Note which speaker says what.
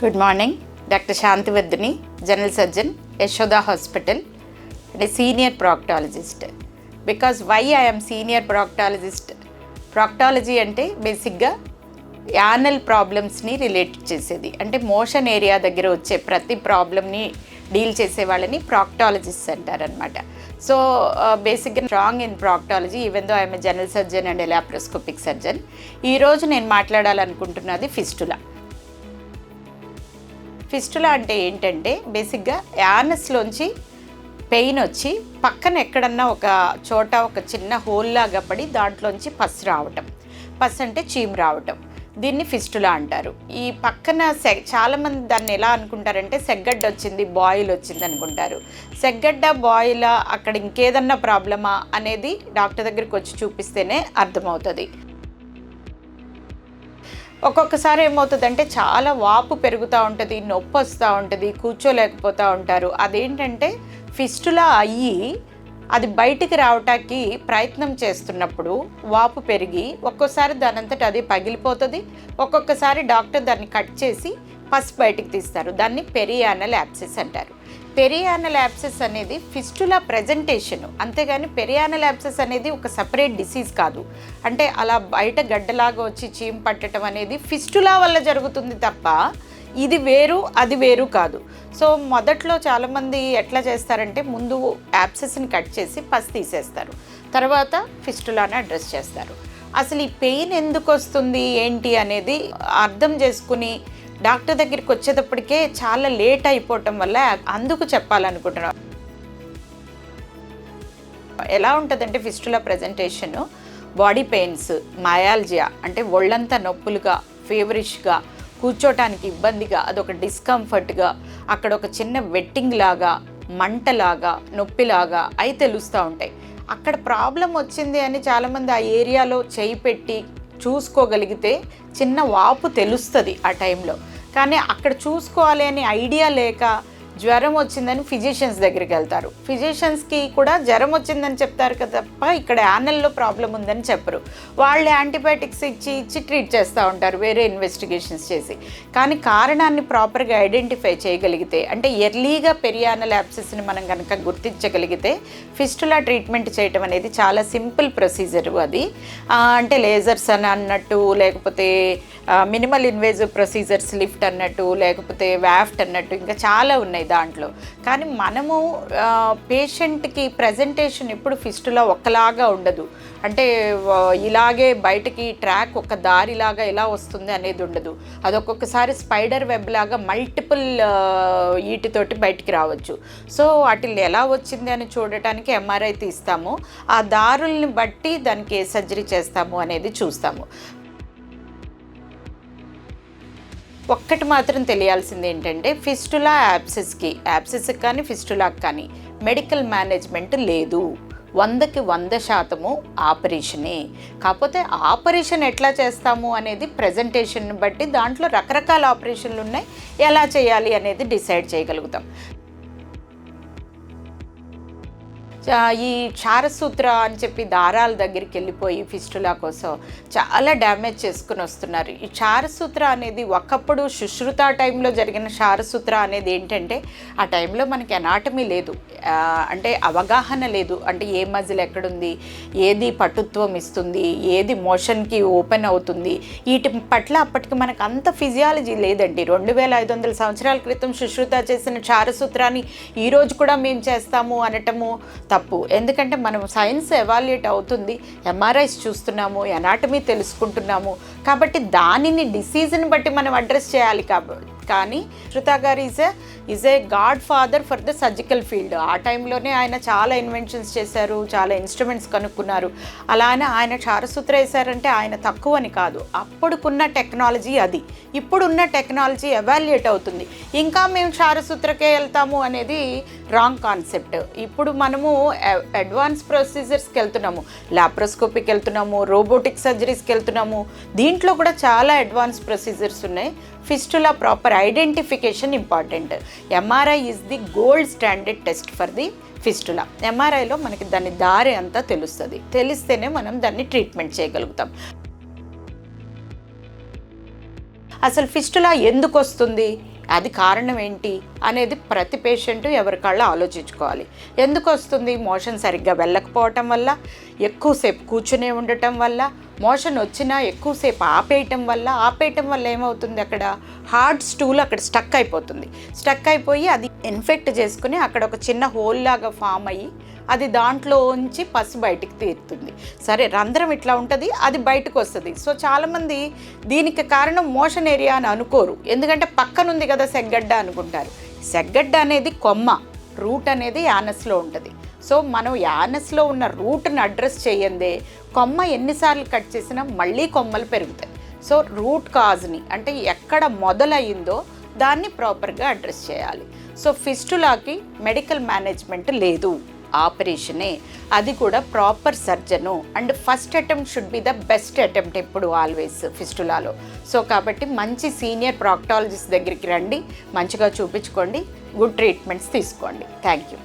Speaker 1: Good morning doctor Shanthivardhini general surgeon Yashoda hospital అంటే senior proctologist because why I'm senior proctologist proctology అంటే బేసిక్గా anal ప్రాబ్లమ్స్ని relate చేసేది. అంటే మోషన్ ఏరియా దగ్గర వచ్చే ప్రతి ప్రాబ్లమ్ని డీల్ చేసే వాళ్ళని ప్రాక్టాలజిస్ట్ అంటారనమాట సో బేసిక్గా strong in proctology even though I'm general surgeon and laparoscopic surgeon ఈరోజు నేను మాట్లాడాలనుకుంటున్నది ఫిస్టులా. ఫిస్టులా అంటే ఏంటంటే బేసిక్గా యానస్లోంచి పెయిన్ వచ్చి పక్కన ఎక్కడన్నా ఒక చోట ఒక చిన్న హోల్ లాగా పడి దాంట్లోంచి పస్ రావటం. పస్ అంటే చీమ్ రావటం. దీన్ని ఫిస్టులా అంటారు. ఈ పక్కన సె చాలామంది దాన్ని ఎలా అనుకుంటారంటే సెగ్గడ్డ వచ్చింది బాయిల్ వచ్చింది అనుకుంటారు. సెగ్గడ్డ బాయిల్ అక్కడ ఇంకేదన్నా ప్రాబ్లమా అనేది డాక్టర్ దగ్గరికి వచ్చి చూపిస్తేనే అర్థమవుతుంది. ఒక్కొక్కసారి ఏమవుతుందంటే చాలా వాపు పెరుగుతూ ఉంటుంది నొప్పి వస్తూ ఉంటుంది కూర్చోలేకపోతూ ఉంటారు. అదేంటంటే ఫిస్టులా అయ్యి అది బయటికి రావటానికి ప్రయత్నం చేస్తున్నప్పుడు వాపు పెరిగి ఒక్కోసారి దానంతట అది పగిలిపోతుంది. ఒక్కొక్కసారి డాక్టర్ దాన్ని కట్ చేసి పస్ బయటికి తీస్తారు. దాన్ని పెరియానల్ యాప్సిస్ అంటారు. పెరియానల్ యాప్సెస్ అనేది ఫిస్టులా ప్రజెంటేషన్. అంతేగాని పెరియానల్ యాప్సెస్ అనేది ఒక సపరేట్ డిసీజ్ కాదు. అంటే అలా బయట గడ్డలాగా వచ్చి చీమ్ పట్టడం అనేది ఫిస్టులా వల్ల జరుగుతుంది తప్ప ఇది వేరు అది వేరు కాదు. సో మొదట్లో చాలామంది ఎట్లా చేస్తారంటే ముందు యాప్సెస్ని కట్ చేసి పసి తీసేస్తారు. తర్వాత ఫిస్టులాని అడ్రస్ చేస్తారు. అసలు ఈ పెయిన్ ఎందుకు వస్తుంది? ఏంటి అనేది అర్థం చేసుకుని డాక్టర్ దగ్గరికి వచ్చేటప్పటికే చాలా లేట్ అయిపోవటం వల్ల అందుకు చెప్పాలనుకుంటున్నాను ఎలా ఉంటుందంటే fistula presentation body pains myalgia అంటే ఒళ్ళంతా నొప్పులుగా ఫేవరిష్గా కూర్చోటానికి ఇబ్బందిగా అదొక డిస్కంఫర్ట్గా అక్కడ ఒక చిన్న వెట్టింగ్ లాగా మంటలాగా నొప్పిలాగా అవి తెలుస్తూ ఉంటాయి. అక్కడ ప్రాబ్లం వచ్చింది అని చాలామంది ఆ ఏరియాలో చేయి పెట్టి చూసుకోగలిగితే చిన్న వాపు తెలుస్తుంది ఆ టైంలో. కానీ అక్కడ చూసుకోవాలి అనే ఐడియా లేక జ్వరం వచ్చిందని ఫిజిషియన్స్ దగ్గరికి వెళ్తారు. ఫిజిషియన్స్కి కూడా జ్వరం వచ్చిందని చెప్తారు కదా తప్ప ఇక్కడ యానల్లో ప్రాబ్లం ఉందని చెప్పరు. వాళ్ళు యాంటీబయాటిక్స్ ఇచ్చి ఇచ్చి ట్రీట్ చేస్తూ ఉంటారు వేరే ఇన్వెస్టిగేషన్స్ చేసి. కానీ కారణాన్ని ప్రాపర్గా ఐడెంటిఫై చేయగలిగితే అంటే ఎర్లీగా పెరియానల్ యాప్సెస్ని మనం కనుక గుర్తించగలిగితే ఫిస్టులా ట్రీట్మెంట్ చేయటం అనేది చాలా సింపుల్ ప్రొసీజర్ అది. అంటే లేజర్స్ అని అన్నట్టు లేకపోతే మినిమల్ ఇన్వేజివ్ ప్రొసీజర్స్ లిఫ్ట్ అన్నట్టు లేకపోతే వ్యాఫ్ట్ అన్నట్టు ఇంకా చాలా ఉన్నాయి. దాంట్లో. కానీ మనము పేషెంట్కి ప్రజెంటేషన్ ఎప్పుడు ఫిస్టులో ఒకలాగా ఉండదు. అంటే ఇలాగే బయటకి ట్రాక్ ఒక దారిలాగా ఎలా వస్తుంది అనేది ఉండదు. అది ఒక్కొక్కసారి స్పైడర్ వెబ్ లాగా మల్టిపుల్ ఈటితోటి బయటికి రావచ్చు. సో వాటిని ఎలా వచ్చింది అని చూడటానికి ఎంఆర్ఐ తీస్తాము. ఆ దారుల్ని బట్టి దానికి ఏ సర్జరీ చేస్తాము అనేది చూస్తాము. ఒక్కటి మాత్రం తెలియాల్సింది ఏంటంటే ఫిస్టులా యాప్సిస్కి యాప్సిస్కి కానీ ఫిస్టులాకి కానీ మెడికల్ మేనేజ్మెంట్ లేదు. వందకి వంద శాతము ఆపరేషనే. కాకపోతే ఆపరేషన్ ఎట్లా చేస్తాము అనేది ప్రజెంటేషన్ బట్టి దాంట్లో రకరకాల ఆపరేషన్లు ఉన్నాయి ఎలా చేయాలి అనేది డిసైడ్ చేయగలుగుతాం. ఈ క్షారసూత్ర అని చెప్పి దారాల దగ్గరికి వెళ్ళిపోయి ఫిస్టులా కోసం చాలా డ్యామేజ్ చేసుకుని వస్తున్నారు. ఈ క్షారసూత్ర అనేది ఒకప్పుడు సుశ్రుత టైంలో జరిగిన క్షారసూత్ర అనేది ఏంటంటే ఆ టైంలో మనకి అనాటమీ లేదు. అంటే అవగాహన లేదు. అంటే ఏ మజిల్ ఎక్కడుంది ఏది పటుత్వం ఇస్తుంది ఏది మోషన్కి ఓపెన్ అవుతుంది వీటి పట్ల అప్పటికి మనకు అంత ఫిజియాలజీ లేదండి. రెండు వేల ఐదు వందల సంవత్సరాల క్రితం సుశ్రుత చేసిన క్షారసూత్రాన్ని ఈరోజు కూడా మేము చేస్తాము అనటము తప్పు. ఎందుకంటే మనం సైన్స్ ఎవాల్యుయేట్ అవుతుంది. ఎంఆర్ఐస్ చూస్తున్నాము ఎనాటమీ తెలుసుకుంటున్నాము. కాబట్టి దానిని డిసీజ్ని బట్టి మనం అడ్రస్ చేయాలి కాబట్టి కానీ శృత గారు is a is a godfather for the surgical field ఆ టైంలోనే ఆయన చాలా ఇన్వెన్షన్స్ చేశారు చాలా ఇన్స్ట్రుమెంట్స్ కనుక్కున్నారు. అలానే ఆయన క్షారసూత్ర వేశారంటే ఆయన తక్కువ అని కాదు. అప్పుడుకున్న టెక్నాలజీ అది. ఇప్పుడున్న టెక్నాలజీ ఎవాల్యుయేట్ అవుతుంది. ఇంకా మేము క్షారసూత్రకే వెళ్తాము అనేది రాంగ్ కాన్సెప్ట్ ఇప్పుడు మనము అడ్వాన్స్ ప్రొసీజర్స్కి వెళ్తున్నాము. లాప్రోస్కోపిక్ వెళ్తున్నాము రోబోటిక్ సర్జరీస్కి వెళ్తున్నాము. దీంట్లో కూడా చాలా అడ్వాన్స్ ప్రొసీజర్స్ ఉన్నాయి. Fistula proper identification important MRI is the gold standard test for the fistula ఎంఆర్ఐలో మనకి దాని దారి అంతా తెలుస్తుంది. తెలిస్తేనే మనం దాన్ని ట్రీట్మెంట్ చేయగలుగుతాం. అసలు ఫిస్టులా ఎందుకు వస్తుంది? అది కారణం ఏంటి? అనేది ప్రతి పేషెంట్ ఎవరికాళ్ళు ఆలోచించుకోవాలి. ఎందుకు వస్తుంది? మోషన్ సరిగ్గా వెళ్ళకపోవటం వల్ల ఎక్కువసేపు కూర్చునే ఉండటం వల్ల మోషన్ వచ్చినా ఎక్కువసేపు ఆపేయటం వల్ల ఆపేయటం వల్ల ఏమవుతుంది అక్కడ? హార్డ్ స్టూల్ అక్కడ స్టక్ అయిపోతుంది. స్టక్ అయిపోయి అది ఇన్ఫెక్ట్ చేసుకుని అక్కడ ఒక చిన్న హోల్ లాగా ఫామ్ అయ్యి అది దాంట్లో ఉంచి పసు బయటికి తీరుతుంది. సరే రంధ్రం ఇట్లా ఉంటుంది అది బయటకు వస్తుంది. సో చాలామంది దీనికి కారణం మోషన్ ఏరియా అని అనుకోరు. ఎందుకంటే పక్కనుంది కదా సెగ్గడ్డ అనుకుంటారు. సెగ్గడ్డ అనేది కొమ్మ రూట్ అనేది యానస్లో ఉంటుంది. సో మనం యానస్లో ఉన్న రూట్ని అడ్రస్ చేయందే కొమ్మ ఎన్నిసార్లు కట్ చేసినా మళ్ళీ కొమ్మలు పెరుగుతాయి. సో రూట్ కాజ్ని అంటే ఎక్కడ మొదలయ్యిందో దాన్ని ప్రాపర్గా అడ్రస్ చేయాలి. సో ఫిస్టులాకి మెడికల్ మేనేజ్మెంట్ లేదు ఆపరేషనే. అది కూడా proper surgeon. And first attempt should be the best attempt ఎప్పుడు ఆల్వేస్ ఫిస్టులాలో. సో కాబట్టి మంచి సీనియర్ ప్రాక్టాలజిస్ట్ దగ్గరికి రండి మంచిగా చూపించుకోండి గుడ్ ట్రీట్మెంట్స్ తీసుకోండి. Thank you.